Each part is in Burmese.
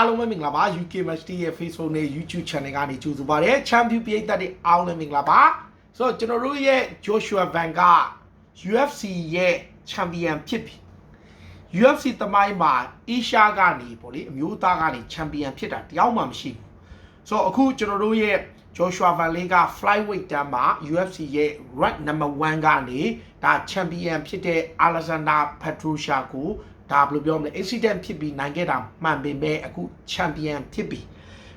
အားလုံးပဲမင်္ဂလာပါ UK Match Day ရဲ့ Facebook နဲ့ YouTube Channel ကနေကြိုဆိုပါရစေ Champion ပြည်သက်တွေအားလုံးလည်းမင်္ဂလာပါဆိုတော့ကျွန်တော်တို့ရဲ့ Joshua Van က UFC ရဲ့ Champion ဖြစ်ပြီ UFC သမိုင်းမှာ Asia ကနေပေါ့လေအမျိုးသားကနေ Champion ဖြစ်တာတယောက်မှမရှိဘူးဆိုတော့အခုကျွန်တော်တို့ရဲ့ Joshua Van Lee က flyweight တန်းမှာ UFC ရဲ့ rank number 1ကနေဒါ champion ဖြစ်တဲ့ Alexander Petrosha ကို ဒါဘယ်လိုပြောမလဲ accident ဖြစ်ပြီးနိုင်ခဲ့တာမှန်ပေမဲ့အခု champion ဖြစ်ပြီ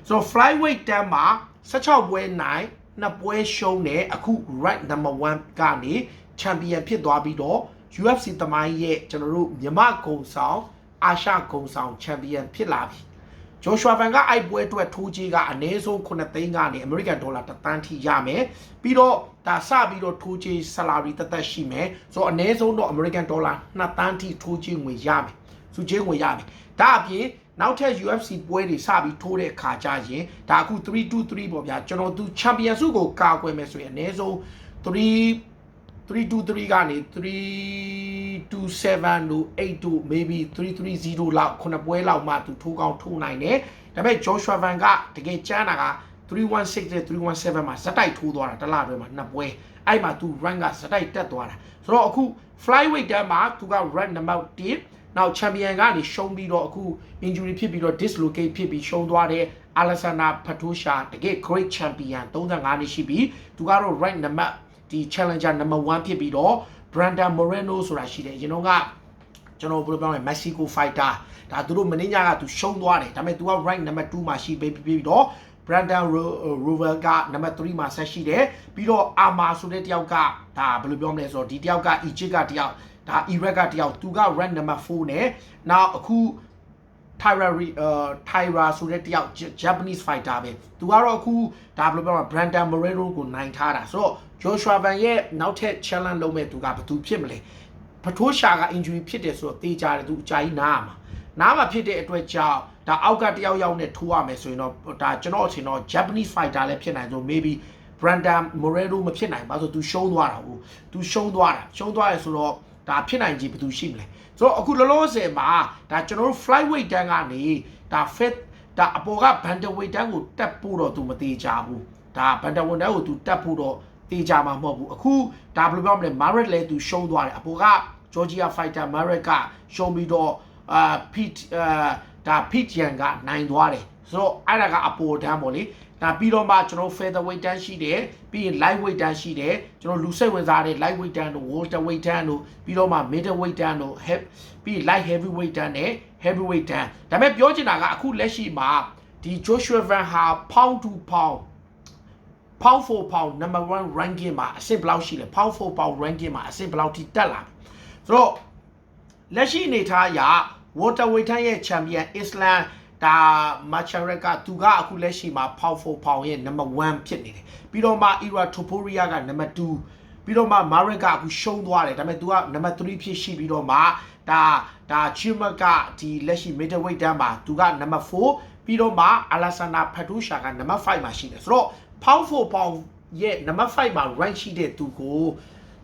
ဆိုတော့ flyweight တန်းမှာ16ပွဲနိုင်နှစ်ပွဲရှုံးတယ်အခု rank number 1ကနေ champion ဖြစ်သွားပြီးတော့ UFC သမိုင်းရဲ့ကျွန်တော်တို့မြမကုံဆောင်အာရှကုံဆောင် champion ဖြစ်လာပြီ ဂျိုရှွာဗန်ကအိုက်ပွဲအတွက်ထိုးကြီးကအနည်းဆုံး9သိန်းကနေအမေရိကန်ဒေါ်လာ1တန်းထိရမယ်ပြီးတော့ဒါစပြီးတော့ထိုးကြီးဆလာရီတသက်ရှိမယ်ဆိုတော့အနည်းဆုံးတော့အမေရိကန်ဒေါ်လာ2တန်းထိထိုးကြီးငွေရမယ်စုကြီးငွေရမယ်ဒါအပြင်နောက်ထပ် UFC ပွဲတွေစပြီးထိုးတဲ့ခါကြရင်ဒါအခု323ပေါ့ဗျာကျွန်တော်သူချန်ပီယံဆုကိုကာကွယ်မယ်ဆိုရင်အနည်းဆုံး3 323ကနေ 327တို့8တို့ maybe 330လောက်ခုနှစ်ပွဲလောက်မှသူထိုးကောင်းထိုးနိုင်တယ်ဒါပေမဲ့ Joshua Van ကတကယ်ကျမ်းတာက316နဲ့317မှာဇက်တိုက်ထိုးသွားတာတစ်လအတွင်းမှာနှစ်ပွဲအဲ့မှာသူ rank ကဇက်တိုက်တက်သွားတာဆိုတော့အခု flyweight တန်းမှာသူက rank number 1နောက် champion ကနေရှုံးပြီးတော့အခု injury ဖြစ်ပြီးတော့ dislocate ဖြစ်ပြီးရှုံးသွားတဲ့ Alexander Patosha တကယ် great champion 35နှစ်ရှိပြီသူကတော့ rank number ဒီ challenger number 1ဖြစ်ပြီးတော့ Brandon Moreno ဆိုတာရှိတယ်ကျွန်တော်ကကျွန်တော်ဘယ်လိုပြောမလဲ Mexico fighter ဒါသူတို့မင်းညကသူရှုံးသွားတယ်ဒါပေမဲ့ तू က rank number 2မှာရှိပြီးပြီးတော့ Brandon Rover က number 3မှာဆက်ရှိတယ်ပြီးတော့ Arma ဆိုတဲ့တယောက်ကဒါဘယ်လိုပြောမလဲဆိုတော့ဒီတယောက်က Egypt ကတယောက်ဒါ Iraq ကတယောက်သူက rank number 4နဲ့နောက်အခု Tyra အာ Tyra ဆိုတဲ့တယောက် Japanese fighter ပဲသူကတော့အခုဒါဘယ်လိုပြောမလဲ Brandon Moreno ကိုနိုင်ထားတာဆိုတော့ Joshua Van ရဲ့နောက်ထပ် challenge လုပ်မဲ့သူကဘယ်သူဖြစ်မလဲပထိုးရှာက injury ဖြစ်တယ်ဆိုတော့တေးကြတယ်သူအကြိုင်းနားမှာနားမှာဖြစ်တဲ့အတွက်ကြောင့်ဒါအောက်ကတယောက်ယောက်နဲ့ထိုးရမယ်ဆိုရင်တော့ဒါကျွန်တော်အထင်တော့ Japanese fighter လည်းဖြစ်နိုင်ဆို maybe Brandon Moreno မဖြစ်နိုင်ပါဆိုသူရှုံးသွားတာဟုတ်သူရှုံးသွားတာရှုံးသွားရဆိုတော့ ဒါဖြစ်နိုင်ကြီးဘယ်သူရှိမလဲဆိုတော့အခုလောလောဆယ်မှာဒါကျွန်တော်တို့ flyweight တန်းကနေဒါ fit ဒါအပေါ်က bantamweight တန်းကိုတက်ဖို့တော့သူမသေးကြဘူးဒါ bantamweight တန်းကိုသူတက်ဖို့တော့တေးကြမှာမဟုတ်ဘူးအခုဒါဘယ်လိုပြောမလဲ Maret လည်းသူရှုံးသွားတယ်အပေါ်က Georgia fighter Maret ကရှုံးပြီးတော့အာ Pete အာဒါ Pete Yan ကနိုင်သွားတယ်ဆိုတော့အဲ့ဒါကအပေါ်တန်းပေါ့လေ ဒါပြီးတော့မှကျွန်တော် featherweight တန်းရှိတယ်ပြီးရင် lightweight တန်းရှိတယ်ကျွန်တော်လူစိတ်ဝင်စားတဲ့ lightweight တန်းတို့ welterweight တန်းတို့ပြီးတော့မှ middleweight တန်းတို့ heavy ပြီး light heavyweight တန်းနဲ့ heavyweight တန်းဒါပေမဲ့ပြောချင်တာကအခုလက်ရှိမှာဒီ Joshua Van ဟာ pound to pound pound for pound number 1 ranking မှာအဆင့်ဘယ်လောက်ရှိလဲ pound for pound ranking မှာအဆင့်ဘယ်လောက်ထိတက်လာလဲဆိုတော့လက်ရှိအနေထားအရ welterweight တန်းရဲ့ champion Islam ဒါမာချရက်ကသူကအခုလက်ရှိမှာ pound for pound ရဲ့ number 1ဖြစ်နေတယ်ပြီးတော့မှ Ira Topuria က number 2ပြီးတော့မှ Marek ကအခုရှုံးသွားတယ်ဒါပေမဲ့ तू က number 3ဖြစ်ရှိပြီးတော့မှဒါဒါ Chima ကဒီလက်ရှိ middleweight တန်းမှာ तू က number 4ပြီးတော့မှ Alexander Patusha က number 5မှာရှိတယ်ဆိုတော့ pound for pound ရဲ့ number 5မှာ rank ရှိတဲ့သူကို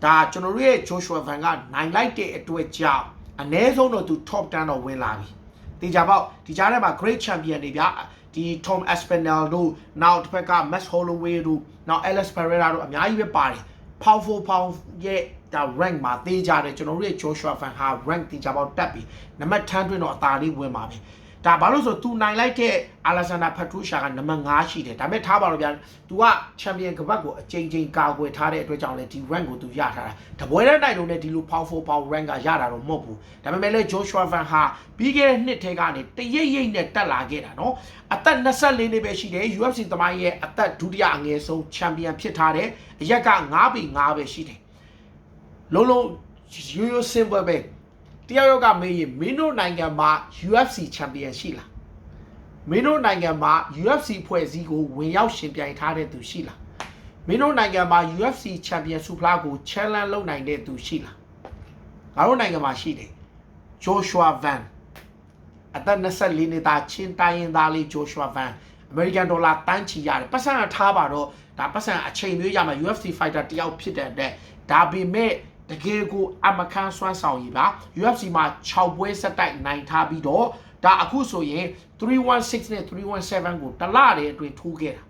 ဒါကျွန်တော်တို့ရဲ့ Joshua Van ကနိုင်လိုက်တဲ့အတွက်ကြောင့်အ ਨੇ ဆုံးတော့သူ top 10တော့ဝင်လာပြီ တေချာပေါက်ဒီကြားထဲမှာ great champion တွေဗျာဒီ Tom Aspinall တို့နောက်တစ်ဖက်က Max Holloway တို့နောက် Alex Pereira တို့အများကြီးပဲပါတယ် pound for pound ရဲ့ဒါ rank မှာတေးကြတယ်ကျွန်တော်တို့ရဲ့ Joshua Van ဟာ rank တေချာပေါက်တက်ပြီနံပါတ်10တွင်တော့အသာလေးဝင်ပါပဲ ဒါဘာလို့ဆိုသူနိုင်လိုက်တဲ့ Alexander Patrusha ကနံပါတ်5ရှိတယ်ဒါပေမဲ့ထားပါတော့ဗျာ तू က champion ကပတ်ကိုအချိန်ချင်းကာကွယ်ထားတဲ့အတွက်ကြောင့်လေဒီ rank ကို तू ရထားတာတပွဲတဲ့နိုင်လုံးနဲ့ဒီလို powerful power rank ကရတာတော့မဟုတ်ဘူးဒါပေမဲ့လည်း Joshua Van ဟာပြီးခဲ့တဲ့နှစ်ထဲကနေတရိပ်ရိပ်နဲ့တက်လာခဲ့တာနော်အသက်24နှစ်ပဲရှိတယ် UFC သမိုင်းရဲ့အသက်ဒုတိယအငယ်ဆုံး champion ဖြစ်ထားတယ်အရက်က9ပေ9ပဲရှိတယ်လုံးလုံးရိုးရိုး simple ပဲ တယောက်ယောက်ကမေးရင်မင်းတို့နိုင်ငံမှာ UFC champion ရှိလားမင်းတို့နိုင်ငံမှာ UFC ဖွဲ့စည်းကိုဝင်ရောက်ရှင်ပြိုင်ထားတဲ့သူရှိလားမင်းတို့နိုင်ငံမှာ UFC champion ဆုဖလားကို challenge လုပ်နိုင်တဲ့သူရှိလားငါတို့နိုင်ငံမှာရှိတယ် Joshua Van အသက်24နှစ်သားချင်းတိုင်းရင်းသားလေး Joshua Van American Dollar တန်းချီရတယ်ပတ်စံထားပါတော့ဒါပတ်စံအချိန်မျိုးရမှာ UFC fighter တယောက်ဖြစ်တဲ့အတွက်ဒါပေမဲ့ တကယ်ကိုအမခန်းစွမ်းဆောင်ရည်ပါ UFC မှာ6ပွဲဆက်တိုက်နိုင်ထားပြီးတော့ဒါအခုဆိုရင်316နဲ့317ကိုတစ်လတည်းအတွင်းထိုးခဲ့တာ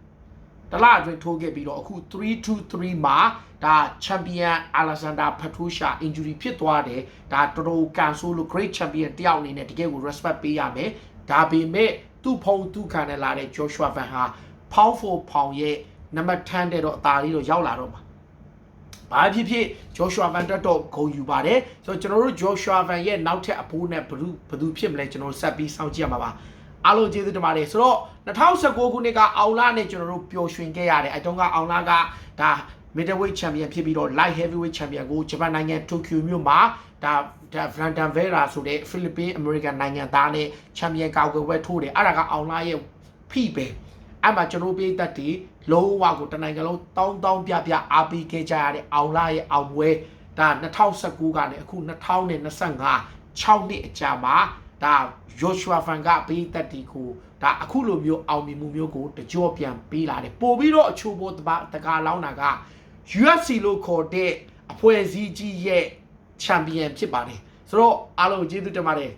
တစ်လအတွင်းထိုးခဲ့ပြီးတော့အခု323မှာဒါချန်ပီယံအာလက်ဆန်ဒါဖတ်ထိုးရှာ injury ဖြစ်သွားတယ်ဒါတော်တော်ကန်ဆိုးလို့ great champion တယောက်အနေနဲ့တကယ်ကို respect ပေးရမယ်ဒါပေမဲ့သူ့ဖုံသူ့ခံနဲ့လာတဲ့ Joshua Van ဟာ pound for pound ရဲ့နံပါတ်10တဲ့တော့အသာလေးတော့ရောက်လာတော့မှာ ဘာဖြစ်ဖြစ် Joshua Van တက်တော့ဂုံယူပါတယ်ဆိုတော့ကျွန်တော်တို့ Joshua Van ရဲ့နောက်ထပ်အဖိုးနဲ့ဘယ်သူဘယ်သူဖြစ်မလဲကျွန်တော်တို့ဆက်ပြီးစောင့်ကြည့်ရမှာပါအားလုံးကျေးဇူးတင်ပါတယ်ဆိုတော့2019ခုနှစ်ကအောင်လာနဲ့ကျွန်တော်တို့ပျော်ရွှင်ခဲ့ရတယ်အဲတုန်းကအောင်လာကဒါ middleweight champion ဖြစ်ပြီးတော့ light heavyweight champion ကိုဂျပန်နိုင်ငံတိုကျိုမြို့မှာဒါဒါ Brandon Vera ဆိုတဲ့ Philippine American နိုင်ငံသားနဲ့ champion ကောက်ကွယ်ပွဲထိုးတယ်အဲ့ဒါကအောင်လာရဲ့ဖိပဲအဲ့မှာကျွန်တော်ပြည်သက်တွေ လုံးဝကိုတနိုင်ငံလုံးတောင်းတောင်းပြပြအားပေးခဲ့ကြရတဲ့အောင်လာရဲ့အောင်ပွဲဒါ2019ကနေအခု2025 6နှစ်အကြာမှာဒါ Joshua Fan ကပြည်သက်ဒီကိုဒါအခုလိုမျိုးအောင်မြင်မှုမျိုးကိုတကြော့ပြန်ပေးလာတယ်ပို့ပြီးတော့အချိုးပေါ်တပါတကာလောင်းတာက UFC လို့ခေါ်တဲ့အဖွဲ့အစည်းကြီးရဲ့ချန်ပီယံဖြစ်ပါတယ်ဆိုတော့အားလုံးကျေးဇူးတင်ပါတယ်